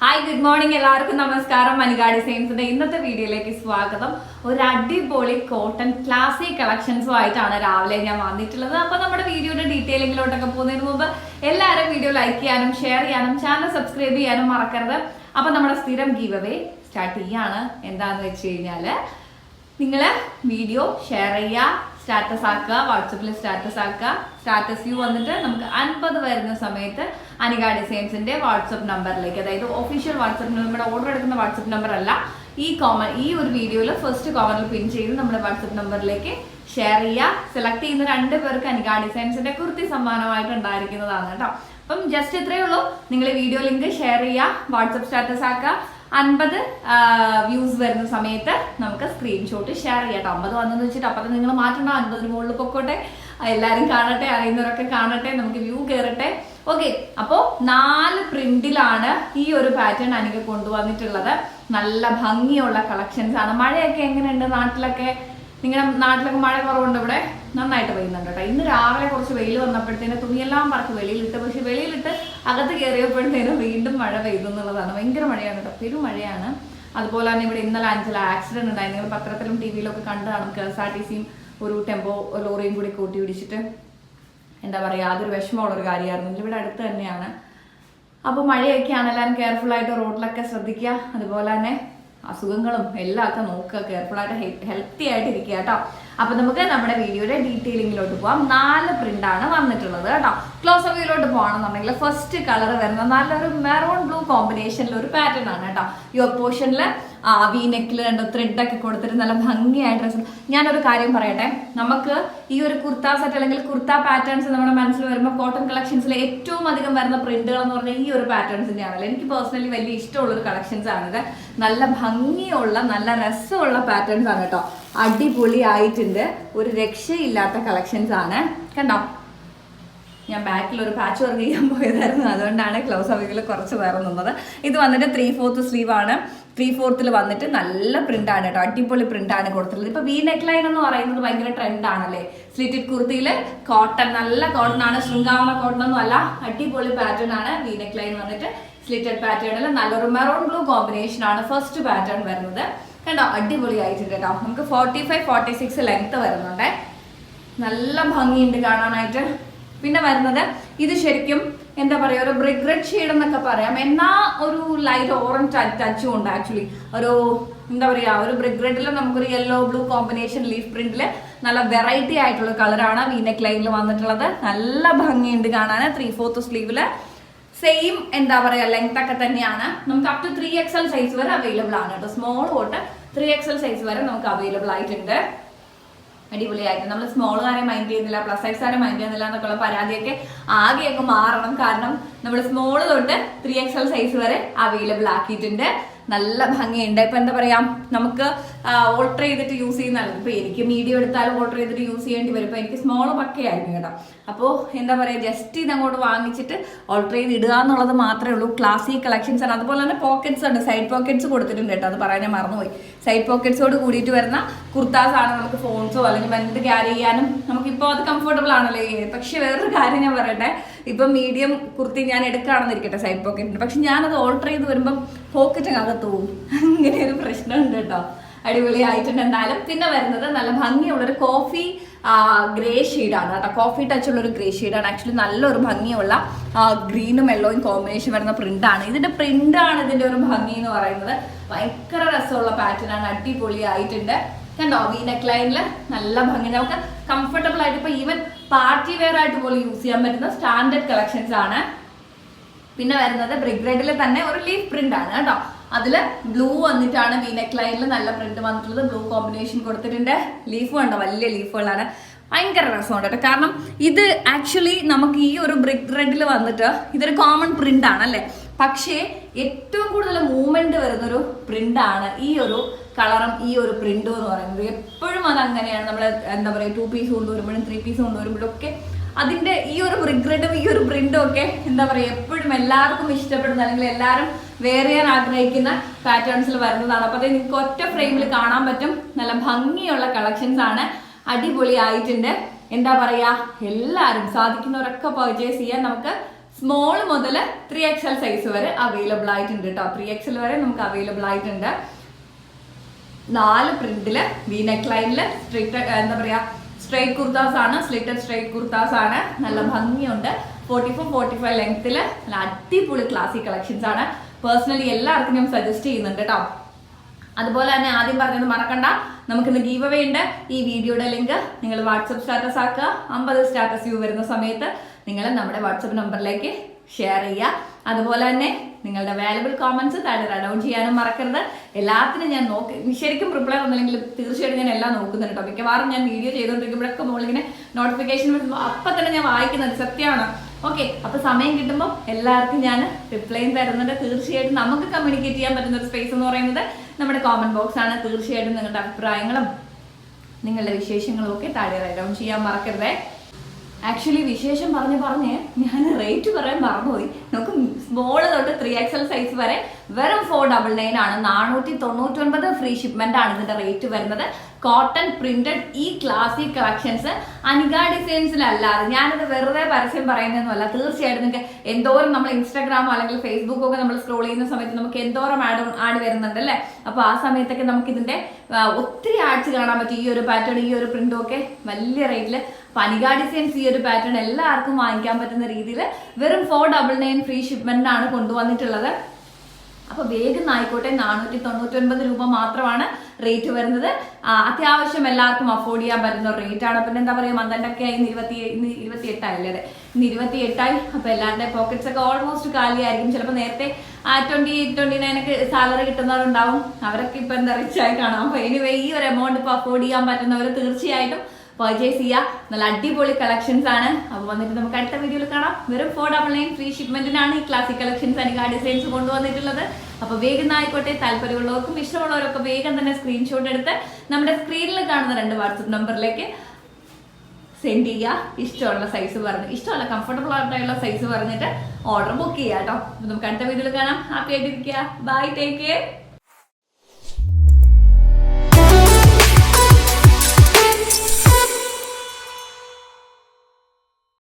Hi good morning എല്ലാവർക്കും. നമസ്കാരം. മനികാടി സെയിംസിന്റെ ഇന്നത്തെ വീഡിയോയിലേക്ക് സ്വാഗതം. ഒരു അടിപൊളി കോട്ടൺ ക്ലാസിക് കളക്ഷൻസും ആയിട്ടാണ് രാവിലെ ഞാൻ വന്നിട്ടുള്ളത്. അപ്പൊ നമ്മുടെ വീഡിയോയുടെ ഡീറ്റെയിലിങ്ങിലോട്ടൊക്കെ പോകുന്നതിന് മുമ്പ് എല്ലാവരും വീഡിയോ ലൈക്ക് ചെയ്യാനും ഷെയർ ചെയ്യാനും ചാനൽ സബ്സ്ക്രൈബ് ചെയ്യാനും മറക്കരുത്. അപ്പൊ നമ്മുടെ സ്ഥിരം ഗീവ് അവേ സ്റ്റാർട്ട് ചെയ്യാണ്. എന്താന്ന് വെച്ച് കഴിഞ്ഞാൽ നിങ്ങൾ വീഡിയോ ഷെയർ ചെയ്യുക സ്റ്റാറ്റസ് ആക്കുക വാട്സപ്പിൽ സ്റ്റാറ്റസ് ആക്കുക. സ്റ്റാറ്റസ് വ്യൂ വന്നിട്ട് നമുക്ക് അൻപത് വരുന്ന സമയത്ത് അനിക ഡിസൈൻസിന്റെ വാട്സപ്പ് നമ്പറിലേക്ക് അതായത് ഒഫീഷ്യൽ വാട്സപ്പ് നമ്മുടെ ഓർഡർ എടുക്കുന്ന വാട്സപ്പ് നമ്പർ അല്ല ഈ കോമൺ ഈ ഒരു വീഡിയോയിൽ ഫസ്റ്റ് കോമണിൽ പിൻ ചെയ്ത് നമ്മുടെ വാട്സപ്പ് നമ്പറിലേക്ക് ഷെയർ ചെയ്യുക. സെലക്ട് ചെയ്യുന്ന രണ്ട് പേർക്ക് അനിക ഡിസൈൻസിന്റെ കുർത്തി സമ്മാനമായിട്ട് ഉണ്ടായിരിക്കുന്നതാണ് കേട്ടോ. അപ്പം ജസ്റ്റ് ഇത്രയേ ഉള്ളൂ. നിങ്ങൾ വീഡിയോ ലിങ്ക് ഷെയർ ചെയ്യുക വാട്സപ്പ് സ്റ്റാറ്റസ് ആക്കുക. അൻപത് വ്യൂസ് വരുന്ന സമയത്ത് നമുക്ക് സ്ക്രീൻഷോട്ട് ഷെയർ ചെയ്യാം അമ്പത് വന്നെന്ന് വെച്ചിട്ട് അപ്പം നിങ്ങൾ മാറ്റണ്ട അൻപതിന് മുകളിൽ പൊക്കോട്ടെ. എല്ലാവരും കാണട്ടെ അറിയുന്നവരൊക്കെ കാണട്ടെ നമുക്ക് വ്യൂ കയറട്ടെ ഓക്കെ അപ്പോൾ നാല് പ്രിന്റിലാണ് ഈ ഒരു പാറ്റേൺ എനിക്ക് കൊണ്ടുവന്നിട്ടുള്ളത്. നല്ല ഭംഗിയുള്ള കളക്ഷൻസ് ആണ്. മഴയൊക്കെ എങ്ങനെയുണ്ട് നാട്ടിലൊക്കെ? നിങ്ങളുടെ നാട്ടിലൊക്കെ മഴ കുറവുണ്ട് ഇവിടെ? നന്നായിട്ട് പെയ്യുന്നുണ്ട് കേട്ടോ ഇന്ന് രാവിലെ കുറച്ച് വെയിൽ വന്നപ്പോഴത്തേന് തുണിയെല്ലാം പറക്ക് വെളിയിലിട്ട് പക്ഷെ വെളിയിലിട്ട് അകത്ത് കയറിയപ്പോഴത്തേനും വീണ്ടും മഴ പെയ്തു എന്നുള്ളതാണ്. ഭയങ്കര മഴയാണ് കേട്ടോ. പെരും മഴയാണ്. അതുപോലെ തന്നെ ഇവിടെ ഇന്നലെ അഞ്ചല ആക്സിഡന്റ് ഉണ്ടായി നിങ്ങൾ പത്രത്തിലും ടി വിയിലും ഒക്കെ കണ്ടതാണ് കെ എസ് ആർ ടി സിയും ഒരു ടെമ്പോ ലോറിയും കൂടി കൂട്ടി പിടിച്ചിട്ട് എന്താ പറയുക അതൊരു വിഷമമുള്ള ഒരു കാര്യമായിരുന്നു. ഇവിടെ അടുത്ത് തന്നെയാണ്. അപ്പോൾ മഴയൊക്കെയാണ് എല്ലാവരും കെയർഫുൾ ആയിട്ട് റോഡിലൊക്കെ ശ്രദ്ധിക്കുക. അതുപോലെ തന്നെ അസുഖങ്ങളും എല്ലാം ഒക്കെ നോക്കുക കെയർഫുൾ ആയിട്ട് ഹെൽത്തി ആയിട്ട് ഇരിക്കുക കേട്ടോ. അപ്പൊ നമുക്ക് നമ്മുടെ വീഡിയോയുടെ ഡീറ്റെയിലിങ്ങിലോട്ട് പോവാം. നാല് പ്രിന്റ് ആണ് വന്നിട്ടുള്ളത് കേട്ടോ. ക്ലോസ് വ്യൂയിലോട്ട് പോകണമെന്നുണ്ടെങ്കിൽ ഫസ്റ്റ് കളർ വരുന്ന നല്ലൊരു മെറൂൺ ബ്ലൂ കോമ്പിനേഷനിൽ ഒരു പാറ്റേൺ ആണ് കേട്ടോ. യുവർ പോർഷനിൽ വി നെക്കിൽ രണ്ട് ത്രെഡ് ഒക്കെ കൊടുത്തിട്ട് നല്ല ഭംഗിയായ ഡ്രസ്സ് ഞാനൊരു കാര്യം പറയട്ടെ. നമുക്ക് ഈ ഒരു കുർത്ത സെറ്റ് അല്ലെങ്കിൽ കുർത്ത പാറ്റേൺസ് നമ്മുടെ മനസ്സിൽ വരുമ്പോൾ കോട്ടൺ കളക്ഷൻസിൽ ഏറ്റവും അധികം വരുന്ന പ്രിന്റുകൾ എന്ന് പറഞ്ഞാൽ ഈ ഒരു പാറ്റേൺസിന്റെ ആണല്ലോ എനിക്ക് പേഴ്സണലി വലിയ ഇഷ്ടമുള്ള ഒരു കളക്ഷൻസ് ആണിത്. നല്ല ഭംഗിയുള്ള നല്ല രസമുള്ള പാറ്റേൺസ് ആണ് കേട്ടോ അടിപൊളി ആയിട്ടുണ്ട് ഒരു രക്ഷയില്ലാത്ത കളക്ഷൻസ് ആണ്. കണ്ടോ? ഞാൻ ബാക്കിൽ ഒരു പാച്ച് വർക്ക് ചെയ്യാൻ പോയതായിരുന്നു. അതുകൊണ്ടാണ് ക്ലോസ് അവികൾ കുറച്ച് വേറെ നിന്നത്. ഇത് വന്നിട്ട് ത്രീ ഫോർത്ത് സ്ലീവ് ആണ്. ത്രീ ഫോർത്തിൽ വന്നിട്ട് നല്ല പ്രിന്റ് ആണ് കേട്ടോ അടിപൊളി പ്രിന്റ് ആണ് കൊടുത്തിട്ടുള്ളത്. ഇപ്പൊ വി നെക്ക് ലൈൻ എന്ന് പറയുന്നത് ഭയങ്കര ട്രെൻഡ് ആണല്ലേ? സ്ലിറ്റഡ് കുർത്തിയിൽ കോട്ടൺ നല്ല കോട്ടൺ ആണ്. ശൃംഗാവണ കോട്ടൺ ഒന്നും അല്ല. അടിപൊളി പാറ്റേൺ ആണ് വി നെക്ക് ലൈൻ വന്നിട്ട് സ്ലിറ്റഡ് പാറ്റേണിൽ നല്ലൊരു മെറൂൺ ബ്ലൂ കോമ്പിനേഷൻ ആണ് ഫസ്റ്റ് പാറ്റേൺ വരുന്നത്. കണ്ടോ? അടിപൊളി ആയിട്ടുണ്ട് കേട്ടോ നമുക്ക് forty five forty six length വരുന്നുണ്ടേ. നല്ല ഭംഗിയുണ്ട് കാണാനായിട്ട്. പിന്നെ വരുന്നത് ഇത് ശരിക്കും എന്താ പറയാ ഒരു റെഡ് ഷെയ്ഡ് എന്നൊക്കെ പറയാം. എന്നാ ഒരു ലൈറ്റ് ഓറഞ്ച് ടച്ചും ഉണ്ട് ആക്ച്വലി ഒരു എന്താ പറയാ ഒരു റെഡിൽ നമുക്കൊരു യെല്ലോ ബ്ലൂ കോമ്പിനേഷൻ ലീഫ് പ്രിന്റിൽ നല്ല വെറൈറ്റി ആയിട്ടുള്ള കളറാണ് വീനെക്ക് ലൈനിൽ വന്നിട്ടുള്ളത്. നല്ല ഭംഗിയുണ്ട് കാണാൻ ത്രീ ഫോർത്ത് സ്ലീവിൽ സെയിം എന്താ പറയാ ലെങ്ത് ഒക്കെ തന്നെയാണ്. നമുക്ക് up to three XL size വരെ അവൈലബിൾ ആണ് കേട്ടോ. സ്മോൾ തൊട്ട് ത്രീ എക്സൽ സൈസ് വരെ നമുക്ക് അവൈലബിൾ ആയിട്ടുണ്ട്. അടിപൊളിയായിട്ട്. നമ്മൾ സ്മോൾ കാരെ മൈൻഡ് ചെയ്യുന്നില്ല പ്ലസ് സൈസ് കാരെ മൈൻഡ് ചെയ്യുന്നില്ല എന്നൊക്കെയുള്ള പരാതിയൊക്കെ ആകെയൊക്കെ മാറണം. കാരണം നമ്മൾ സ്മോൾ തൊട്ട് ത്രീ എക്സൽ സൈസ് വരെ അവൈലബിൾ ആക്കിയിട്ടുണ്ട്. നല്ല ഭംഗിയുണ്ട്. ഇപ്പൊ എന്താ പറയാ നമുക്ക് ഓൾട്ടർ ചെയ്തിട്ട് യൂസ് ചെയ്യുന്നതാണ്. ഇപ്പൊ എനിക്ക് മീഡിയം എടുത്താലും ഓൾട്ടർ ചെയ്തിട്ട് യൂസ് ചെയ്യേണ്ടി വരും. ഇപ്പൊ എനിക്ക് സ്മോൾ പക്കയായിരുന്നു കേട്ടോ. അപ്പോൾ എന്താ പറയാ ജസ്റ്റ് ഇത് അങ്ങോട്ട് വാങ്ങിച്ചിട്ട് ഓൾട്ടർ ചെയ്ത് ഇടുക എന്നുള്ളത് മാത്രമേ ഉള്ളൂ. ക്ലാസിക് കളക്ഷൻസ് ആണ്. അതുപോലെ തന്നെ പോക്കറ്റ്സ് ഉണ്ട്. സൈഡ് പോക്കറ്റ്സ് കൊടുത്തിട്ടുണ്ട് കേട്ടോ. അത് പറയാൻ മറന്നുപോയി. സൈഡ് പോക്കറ്റ്സോട് കൂടിയിട്ട് വരുന്ന കുർത്താസ് ആണ് നമുക്ക് ഫോൺസോ അല്ലെങ്കിൽ എന്ത് ക്യാരി ചെയ്യാനും നമുക്കിപ്പോൾ അത് കംഫർട്ടബിൾ ആണല്ലോ? പക്ഷെ വേറൊരു കാര്യം ഞാൻ പറയട്ടെ. ഇപ്പൊ മീഡിയം കുർത്തി ഞാൻ എടുക്കുകയാണെന്നിരിക്കട്ടെ സൈഡ് പോക്കറ്റിന് പക്ഷെ ഞാനത് ഓൾട്ടർ ചെയ്ത് വരുമ്പം പോക്കറ്റ് അകത്ത് പോകും അങ്ങനെ ഒരു പ്രശ്നമുണ്ട് കേട്ടോ. അടിപൊളി ആയിട്ടുണ്ട് എന്നാലും. പിന്നെ വരുന്നത് നല്ല ഭംഗിയുള്ളൊരു കോഫി ഗ്രേ ഷെയ്ഡാണ് കേട്ടോ. കോഫി ടച്ച് ഉള്ള ഒരു ഗ്രേ ഷെയ്ഡാണ് ആക്ച്വലി നല്ലൊരു ഭംഗിയുള്ള ഗ്രീനും യെല്ലോയും കോമ്പിനേഷൻ വരുന്ന പ്രിന്റ് ആണ്. ഇതിന്റെ പ്രിന്റാണ് ഇതിന്റെ ഒരു ഭംഗി എന്ന് പറയുന്നത്. ഭയങ്കര രസമുള്ള പാറ്റേൺ ആണ്. അടിപൊളി ആയിട്ടുണ്ട് കണ്ടോ? വി നെക്ക് ലൈനിൽ നല്ല ഭംഗി. നമുക്ക് കംഫർട്ടബിൾ ആയിട്ട് ഇപ്പൊ ഈവൻ പാർട്ടി വെയർ ആയിട്ട് പോലും യൂസ് ചെയ്യാൻ പറ്റുന്ന സ്റ്റാൻഡേർഡ് കളക്ഷൻസ് ആണ്. പിന്നെ വരുന്നത് ബ്രിക് റെഡിൽ തന്നെ ഒരു ലീഫ് പ്രിന്റ് ആണ് കേട്ടോ. അതിൽ ബ്ലൂ വന്നിട്ടാണ് വി നെക്ക് ലൈനിൽ നല്ല പ്രിന്റ് വന്നിട്ടുള്ളത്. ബ്ലൂ കോമ്പിനേഷൻ കൊടുത്തിട്ടുണ്ട്. ലീഫ് കണ്ടോ വലിയ ലീഫുകളാണ് ഭയങ്കര രസമുണ്ട് കേട്ടോ. കാരണം ഇത് ആക്ച്വലി നമുക്ക് ഈ ഒരു ബ്രിക് റെഡിൽ വന്നിട്ട് ഇതൊരു കോമൺ പ്രിന്റ് ആണ് അല്ലേ? പക്ഷേ ഏറ്റവും കൂടുതൽ മൂവ്മെന്റ് വരുന്നൊരു പ്രിന്റ് ആണ് ഈ ഒരു കളറും ഈ ഒരു പ്രിന്റും എന്ന് പറയുന്നത്. എപ്പോഴും അത് അങ്ങനെയാണ്. നമ്മൾ എന്താ പറയുക ടു പീസ് കൊണ്ടുവരുമ്പോഴും ത്രീ പീസ് കൊണ്ടുവരുമ്പോഴും ഒക്കെ അതിന്റെ ഈ ഒരു റിഗ്രറ്റും ഈ ഒരു പ്രിന്റും ഒക്കെ എന്താ പറയുക എപ്പോഴും എല്ലാവർക്കും ഇഷ്ടപ്പെടുന്ന അല്ലെങ്കിൽ എല്ലാവരും വേറെ ചെയ്യാൻ ആഗ്രഹിക്കുന്ന പാറ്റേൺസിൽ വരുന്നതാണ്. അപ്പൊ അത് നിങ്ങൾക്ക് ഒറ്റ ഫ്രെയിമിൽ കാണാൻ പറ്റും. നല്ല ഭംഗിയുള്ള കളക്ഷൻസ് ആണ്. അടിപൊളി ആയിട്ടുണ്ട് എന്താ പറയാ എല്ലാവരും സാധിക്കുന്നവരൊക്കെ പർച്ചേസ് ചെയ്യാൻ നമുക്ക് സ്മോൾ മുതൽ ത്രീ എക്സ് എൽ സൈസ് വരെ അവൈലബിൾ ആയിട്ടുണ്ട് കേട്ടോ ത്രീ എക്സ് എൽ വരെ നമുക്ക് അവൈലബിൾ ആയിട്ടുണ്ട്. നാല് പ്രിന്റിൽ വി നെക്ക് ലൈനിൽ സ്ട്രിക്റ്റ് എന്താ പറയാ സ്ട്രൈറ്റ് കുർത്താസ് ആണ് സ്ലിറ്റഡ് സ്ട്രൈറ്റ് കുർത്താസ് ആണ് നല്ല ഭംഗിയുണ്ട്. ഫോർട്ടി ഫോർ ഫോർട്ടി ഫൈവ് ലെങ്ത്തിൽ നല്ല അടിപൊളി ക്ലാസിക് കളക്ഷൻസ് ആണ് പേഴ്സണലി എല്ലാവർക്കും ഞാൻ സജസ്റ്റ് ചെയ്യുന്നുണ്ട് കേട്ടോ അതുപോലെ തന്നെ ആദ്യം പറഞ്ഞത് മറക്കണ്ട നമുക്കിന്ന് ഗീവ് അവേ ഉണ്ട്. ഈ വീഡിയോയുടെ ലിങ്ക് നിങ്ങൾ വാട്സപ്പ് സ്റ്റാറ്റസ് ആക്കുക അമ്പത് സ്റ്റാറ്റസ് വ്യൂ വരുന്ന സമയത്ത് നിങ്ങൾ നമ്മുടെ വാട്സപ്പ് നമ്പറിലേക്ക് ഷെയർ ചെയ്യുക. അതുപോലെ തന്നെ നിങ്ങളുടെ വാല്യുബിൾ കോമൻസ് താഴെ റഡൗൺ ചെയ്യാനും മറക്കരുത്. എല്ലാത്തിനും ഞാൻ നോക്കി ശരിക്കും റിപ്ലൈ വന്നില്ലെങ്കിൽ തീർച്ചയായിട്ടും ഞാൻ എല്ലാം നോക്കുന്നുണ്ട് കേട്ടോ. മിക്കവാറും ഞാൻ വീഡിയോ ചെയ്തുകൊണ്ടിരിക്കുമ്പോഴൊക്കെ മുകളിങ്ങനെ നോട്ടിഫിക്കേഷൻ വരുമ്പോൾ അപ്പം തന്നെ ഞാൻ വായിക്കുന്നത് സത്യമാണ്. ഓക്കെ അപ്പൊ സമയം കിട്ടുമ്പോൾ എല്ലാവർക്കും ഞാൻ റിപ്ലൈയും തരുന്നുണ്ട്. തീർച്ചയായിട്ടും നമുക്ക് കമ്മ്യൂണിക്കേറ്റ് ചെയ്യാൻ പറ്റുന്ന ഒരു സ്പേസ് എന്ന് പറയുന്നത് നമ്മുടെ കോമന്റ് ബോക്സ് ആണ്. തീർച്ചയായിട്ടും നിങ്ങളുടെ അഭിപ്രായങ്ങളും നിങ്ങളുടെ വിശേഷങ്ങളും ഒക്കെ താഴെ റൈറ്റ് ചെയ്യാൻ മറക്കരുതേ. ആക്ച്വലി വിശേഷം പറഞ്ഞ് പറഞ്ഞ് ഞാൻ റേറ്റ് പറയാൻ മറന്നുപോയി. നമുക്ക് സ്മോൾ തൊട്ട് ത്രീ എക്സൽ സൈസ് വരെ വെറും ഫോർ ഡബിൾ നയൻ ആണ്. നാനൂറ്റി തൊണ്ണൂറ്റി ഒൻപത് ഫ്രീ ഷിപ്മെന്റ് ആണ് ഇതിന്റെ റേറ്റ് വരുന്നത്. കോട്ടൺ പ്രിന്റഡ് ഈ ക്ലാസിക് കളക്ഷൻസ് അനിക ഡിസൈൻസിലല്ലാതെ ഞാനത് വെറുതെ പരസ്യം പറയുന്നതൊന്നുമല്ല. തീർച്ചയായിട്ടും നിങ്ങൾക്ക് എന്തോരം നമ്മൾ ഇൻസ്റ്റാഗ്രാമോ അല്ലെങ്കിൽ ഫേസ്ബുക്കോ ഒക്കെ നമ്മൾ സ്ക്രോൾ ചെയ്യുന്ന സമയത്ത് നമുക്ക് എന്തോരം ആഡ് ആഡ് വരുന്നുണ്ട് അല്ലേ? അപ്പൊ ആ സമയത്തൊക്കെ നമുക്ക് ഇതിന്റെ ഒത്തിരി ആഡ്സ് കാണാൻ പറ്റും. ഈ ഒരു പാറ്റേൺ ഈ ഒരു പ്രിന്റും ഒക്കെ വലിയ റേറ്റിൽ പനിക ഡിസൈൻസ് ഈ ഒരു പാറ്റേൺ എല്ലാവർക്കും വാങ്ങിക്കാൻ പറ്റുന്ന രീതിയിൽ വെറും four double nine free shipment ആണ് കൊണ്ടുവന്നിട്ടുള്ളത്. അപ്പൊ വേഗം ആയിക്കോട്ടെ നാനൂറ്റി തൊണ്ണൂറ്റി രൂപ മാത്രമാണ് റേറ്റ് വരുന്നത്. അത്യാവശ്യം എല്ലാവർക്കും അഫോർഡ് ചെയ്യാൻ പറ്റുന്ന റേറ്റ് ആണ്. പിന്നെ എന്താ പറയുക മന്ദണ്ടൊക്കെ ആയി ഇരുപത്തി ഇരുപത്തി എട്ടായില്ലേ അതെ? ഇന്ന് ഇരുപത്തി എട്ടായി അപ്പൊ എല്ലാവരുടെ പോക്കറ്റ്സ് ഒക്കെ ഓൾമോസ്റ്റ് കാലിയായിരിക്കും. ചിലപ്പോൾ നേരത്തെ ട്വന്റി ട്വന്റി നയൻ ഒക്കെ സാലറി കിട്ടുന്നവരുണ്ടാവും. അവരൊക്കെ ഇപ്പൊ എന്താ റിച്ച് ആയി കാണാം. അപ്പൊ എനിവേ ഈ ഒരു എമൗണ്ട് ഇപ്പൊ അഫോർഡ് ചെയ്യാൻ പറ്റുന്നവർ തീർച്ചയായിട്ടും പർച്ചേസ് ചെയ്യുക നല്ല അടിപൊളി കളക്ഷൻസ് ആണ്. അപ്പോൾ വന്നിട്ട് നമുക്ക് അടുത്ത വീഡിയോയിൽ കാണാം. വെറും ഫോർ ഡബിൾ നയൻ ഫ്രീ ഷിപ്മെന്റിനാണ് ഈ ക്ലാസിക് കളക്ഷൻസ് ആ ഡിസൈൻസ് കൊണ്ടുവന്നിട്ടുള്ളത്. അപ്പോൾ വേഗം ആയിക്കോട്ടെ. താല്പര്യമുള്ളവർക്കും ഇഷ്ടമുള്ളവർക്കും വേഗം തന്നെ സ്ക്രീൻഷോട്ട് എടുത്ത് നമ്മുടെ സ്ക്രീനിൽ കാണുന്ന രണ്ട് വാട്സപ്പ് നമ്പറിലേക്ക് സെൻഡ് ചെയ്യുക ഇഷ്ടമുള്ള സൈസ് പറഞ്ഞ് ഇഷ്ടമുള്ള കംഫർട്ടബിൾ ആയിട്ടുള്ള സൈസ് പറഞ്ഞിട്ട് ഓർഡർ ബുക്ക് ചെയ്യാം കേട്ടോ നമുക്ക് അടുത്ത വീഡിയോയിൽ കാണാം. ഹാപ്പി ആയിട്ടിരിക്കുക. Bye take care